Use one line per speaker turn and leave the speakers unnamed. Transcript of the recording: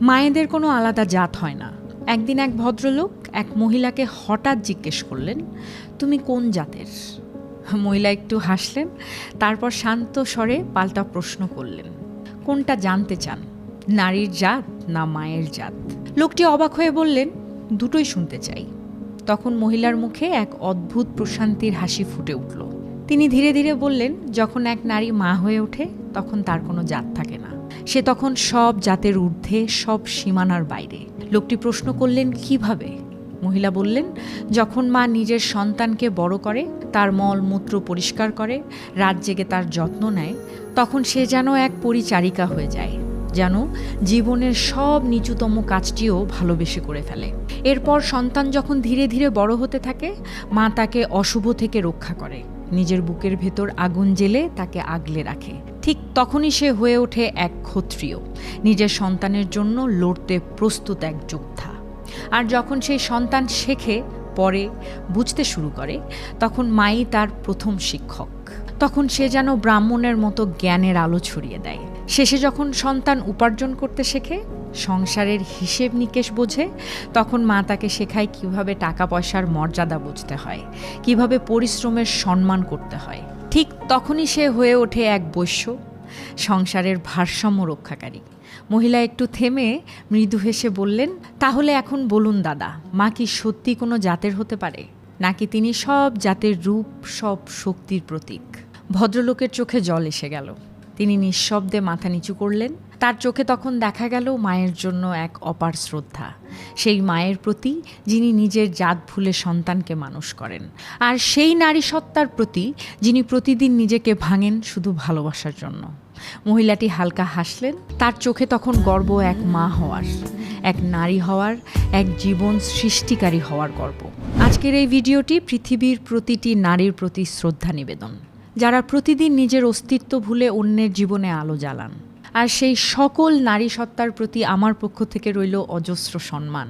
মায়েদের কোনো আলাদা জাত হয় না। একদিন এক ভদ্রলোক এক মহিলাকে হঠাৎ জিজ্ঞেস করলেন, তুমি কোন জাতের? মহিলা একটু হাসলেন, তারপর শান্ত স্বরে পাল্টা প্রশ্ন করলেন, কোনটা জানতে চান? নারীর জাত না মায়ের জাত? লোকটি অবাক হয়ে বললেন, দুটোই শুনতে চাই। তখন মহিলার মুখে এক অদ্ভুত প্রশান্তির হাসি ফুটে উঠল। তিনি ধীরে ধীরে বললেন, যখন এক নারী মা হয়ে ওঠে, তখন তার কোনো জাত থাকে না। সে তখন সব জাতের ঊর্ধ্বে, সব সীমানার বাইরে। লোকটি প্রশ্ন করলেন, কীভাবে? মহিলা বললেন, যখন মা নিজের সন্তানকে বড় করে, তার মল মূত্র পরিষ্কার করে, রাত জেগে তার যত্ন নেয়, তখন সে যেন এক পরিচারিকা হয়ে যায়, যেন জীবনের সব নিচুতম কাজটিও ভালোবেসে করে ফেলে। এরপর সন্তান যখন ধীরে ধীরে বড় হতে থাকে, মা তাকে অশুভ থেকে রক্ষা করে। নিজের বুকের ভেতর আগুন জেলে তাকে আগলে রাখে। ঠিক তখনই সে হয়ে ওঠে এক ক্ষত্রিয়। নিজের সন্তানের জন্য লড়তে প্রস্তুত এক যোদ্ধা। আর যখন সেই সন্তান শেখে, পরে বুঝতে শুরু করে, তখন মাই তার প্রথম শিক্ষক। তখন সে যেন ব্রাহ্মণের মতো জ্ঞানের আলো ছড়িয়ে দেয়। শেষে যখন সন্তান উপার্জন করতে শেখে, সংসারের হিসেব নিকেশ বোঝে, তখন মা তাকে শেখায় কীভাবে টাকা পয়সার মর্যাদা বুঝতে হয়, কীভাবে পরিশ্রমের সম্মান করতে হয়। ঠিক তখনই সে হয়ে ওঠে এক বৈশ্য, সংসারের ভারসাম্য রক্ষাকারী। মহিলা একটু থেমে মৃদু হেসে বললেন, তাহলে এখন বলুন দাদা, মা কি সত্যি কোনো জাতের হতে পারে? নাকি তিনি সব জাতের রূপ, সব শক্তির প্রতীক? ভদ্রলোকের চোখে জল এসে গেল। তিনি নিঃশব্দে মাথা নিচু করলেন। তার চোখে তখন দেখা গেল মায়ের জন্য এক অপার শ্রদ্ধা। সেই মায়ের প্রতি যিনি নিজের জাত ভুলে সন্তানকে মানুষ করেন। আর সেই নারী সত্তার প্রতি যিনি প্রতিদিন নিজেকে ভাঙেন শুধু ভালোবাসার জন্য। মহিলাটি হালকা হাসলেন। তার চোখে তখন গর্ব এক মা হওয়ার, এক নারী হওয়ার, এক জীবন সৃষ্টিকারী হওয়ার গর্ব। আজকের এই ভিডিওটি পৃথিবীর প্রতিটি নারীর প্রতি শ্রদ্ধা নিবেদন। যারা প্রতিদিন নিজের অস্তিত্ব ভুলে অন্যের জীবনে আলো জ্বালান। আর সেই সকল নারী সত্তার প্রতি আমার পক্ষ থেকে রইল অজস্র সম্মান।